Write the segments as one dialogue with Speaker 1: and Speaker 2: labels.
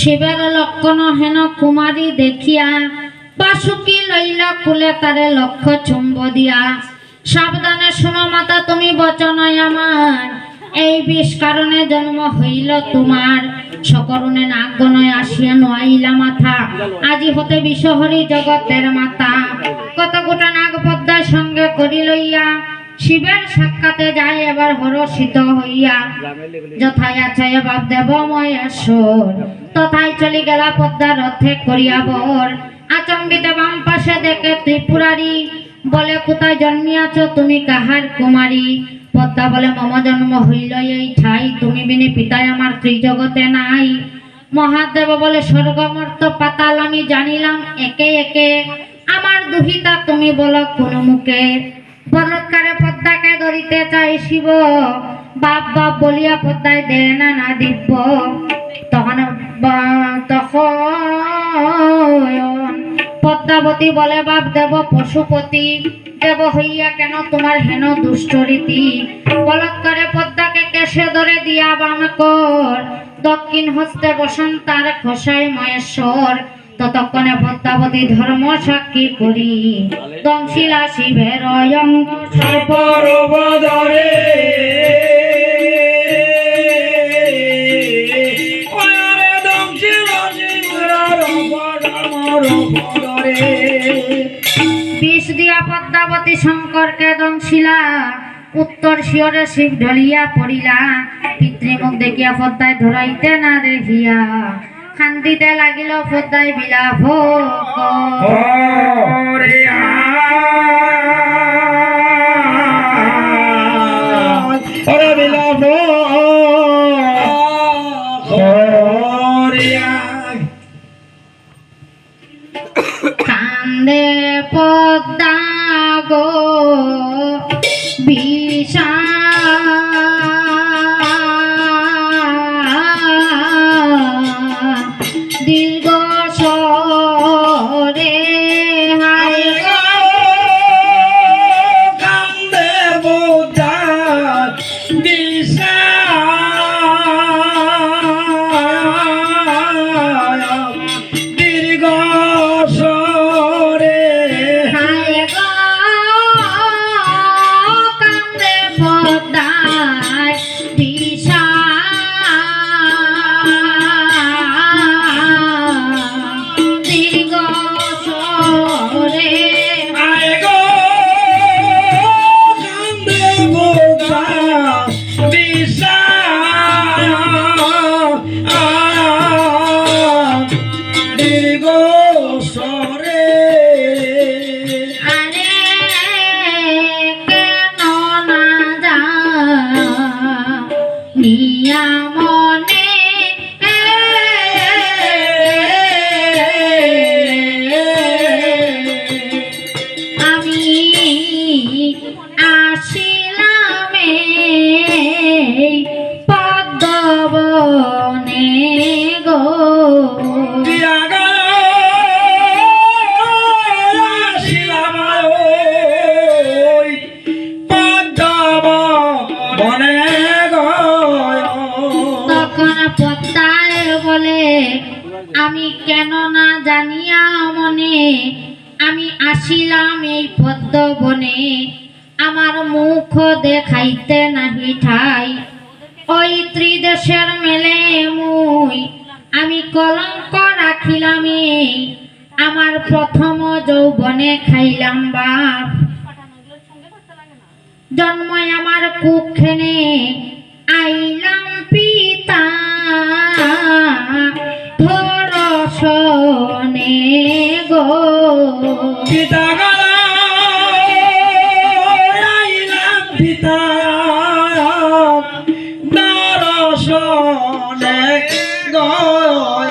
Speaker 1: শিবের লক্ষণ হেন কুমারী দেখিয়া বাসুকি লইল কুলে তারে লক্ষ্য চুম্ব দিয়া। সাবধানে শুনো মাতা, তুমি বচনয় আমার। এই বিষ কারণে জন্ম হইল তোমার। সকরুণে নাগনয় আসিয়া নোয়াইলা মাথা। আজি হতে বিশ্বহরি জগতের মাতা। কত গোটা নাগ পদ্মার সঙ্গে করি লইয়া। শিবের সাক্ষাতে যায় এবার হরষিত হইয়া। যথায় আছে বাপ দেব মহেশ্বর তথায় চলি গেলা পদ্মা রথে করিয়া বর। আচম্বিতে বাম পাশে দেখে ত্রিপুরারি বলে, কোথায় জন্মিয়াছ তুমি? কাহার কুমারী? পদ্মা বলে, মম জন্ম হইল এই ঠাই। তুমি বিনে পিতায় আমার ত্রিজগতে নাই। মহাদেব বলে, স্বর্গমর্ত পাতাল, আমি জানিলাম একে একে। আমার দুহিতা তুমি বলো কোন মুখে। বলৎকারে পদ্মাকে ধরিতে চাই শিব। বাপ বাপ বলিয়া পদ্মায় দে না না দিব্য তখন তখন পদ্মাবতী বলে বাপ দেব পশুপতি। দেব হইয়া কেন তোমার হেন দুষ্টরীতি বলৎকারে পদ্মাকে কেশে ধরে দিয়া বাম কর। দক্ষিণ হস্তে বসন্তার খসাই মহেশ্বর। ততক্ষণে পদ্মাবতী ধর্ম সাক্ষী করি। দংশিলা শিবের অয়ঙ্গ পদ্মাবতী শঙ্করকে দংশিলা। উত্তর শিওরে শিব ঢলিয়া পড়িলা। পিতৃমুখ দেখিয়া পদ্মায় ধরাইতে না দেখিয়া। খান্দিতে লাগিল পদ্মায় বিলাপ। কান্দে পদ্মা গো বিষা দীর্ঘ সরে হায়
Speaker 2: কান্দে বোধার দিশা
Speaker 1: আমি কেন না জানিয়া মনে, আমি আসিলাম এই পদ্ম বনে আমার মুখ দেখাইতে নাহি ঠাই। ওই ত্রিদেশের মেলে মুই। আমি কলঙ্ক রাখিলাম আমার প্রথম যৌবনে খাইলাম বাপ। জন্মই আমার কুক্ষেনে আইলাম পিতা। ধরসনে গো।
Speaker 2: পিতা পিতা? দর্শনে গয়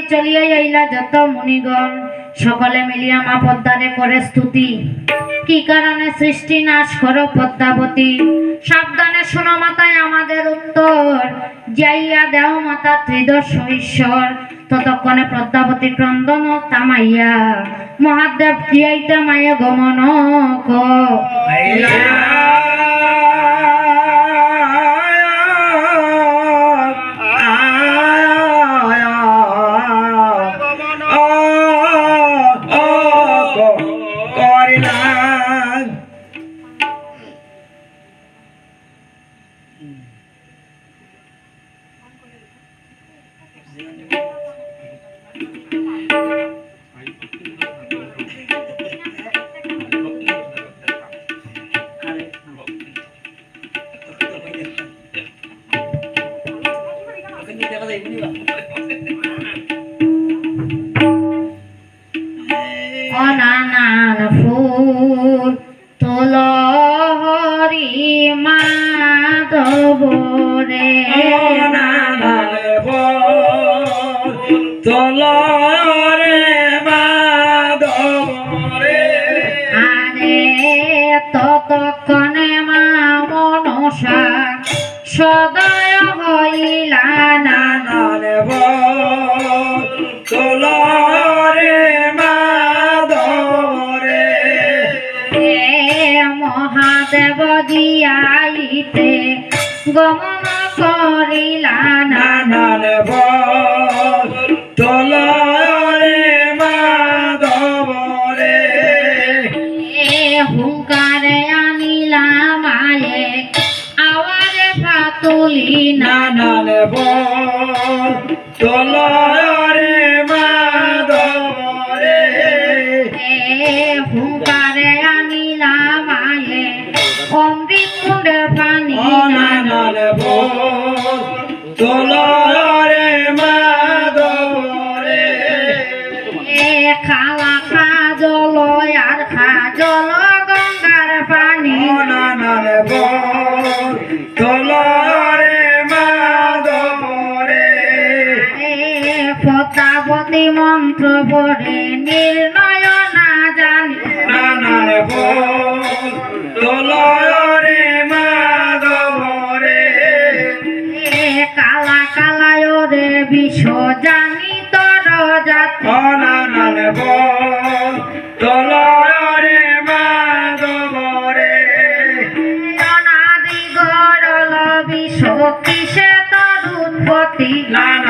Speaker 1: নারদ আদি চলিয়া আইলা যত মুনিগণ। সকলে মিলিয়া মা পদ্মারে করে স্তুতি। কি কারণে সৃষ্টি নাশ করো সাবধানে শোনো মাতায় আমাদের উত্তর। যাইয়া দেও মাতা ত্রিদর্শ ঈশ্বর। ততক্ষণে পদ্মাবতী ক্রন্দন তামাইয়া মহাদেব দিয়াইতে মায়ে গমন অনানান ফুল তুলহরি মাধব রে
Speaker 2: তলরে মাধবরে।
Speaker 1: আরে ততক্ষণে মা মনসা সদয় গমন করিলা না
Speaker 2: নানারে তলরে মাধবরে।
Speaker 1: এ হুঙ্কারে আনিলাম আয়ে আওয়ারে পাতুলি না
Speaker 2: নানারে তলরে নানারে মাধবরে
Speaker 1: এ খাওয়া খা জল আর খা জল গঙ্গার পানি।
Speaker 2: নানারে তলরে মাধবরে
Speaker 1: এ যদি মন্ত্র পড়ে নির্ণয় না জানি।
Speaker 2: নানান বল। তোলয়
Speaker 1: জানি তোর জাতি
Speaker 2: অনানান বল তোলয় রে মাধব রে
Speaker 1: অনাদি গরল বিশ্ব কিসে তোর উৎপত্তি?
Speaker 2: নানান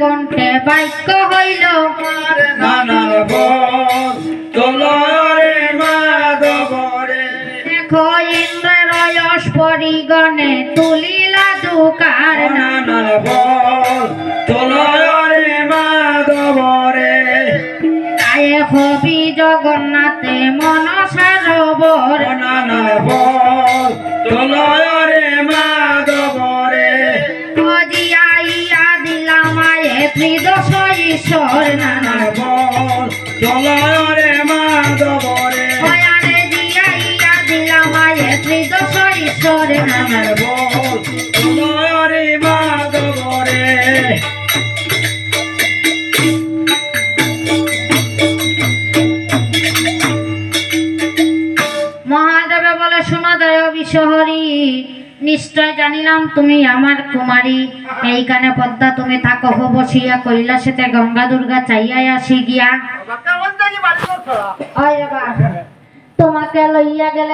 Speaker 1: কণ্ঠে বাক্য হইল
Speaker 2: নানান বল তোলয় রে মাধব রে
Speaker 1: দেখো ইন্দ্রের যশ পরিগণে তুলিলা দুকার নাম।
Speaker 2: নানান বল তোলয় রে মাধব
Speaker 1: হবি জগন্নাথে মনসারবর
Speaker 2: নানান বল তোলয় রে মাধব
Speaker 1: ত্রিদশ ঈশ্বর নানা
Speaker 2: নানান বল। তোলয় রে মাধব রে
Speaker 1: ভয়ানে জিয়াইয়া দিলাম ত্রিদশ ঈশ্বর নানা
Speaker 2: বল।
Speaker 1: নিশ্চয় জানিলাম তুমি আমার কুমারী। এইখানে পদ্মা তুমি থাকো বসিয়া কৈলাসেতে গঙ্গা দুর্গা চাইয়াই আসি গিয়া। তোমাকে লইয়া গেলে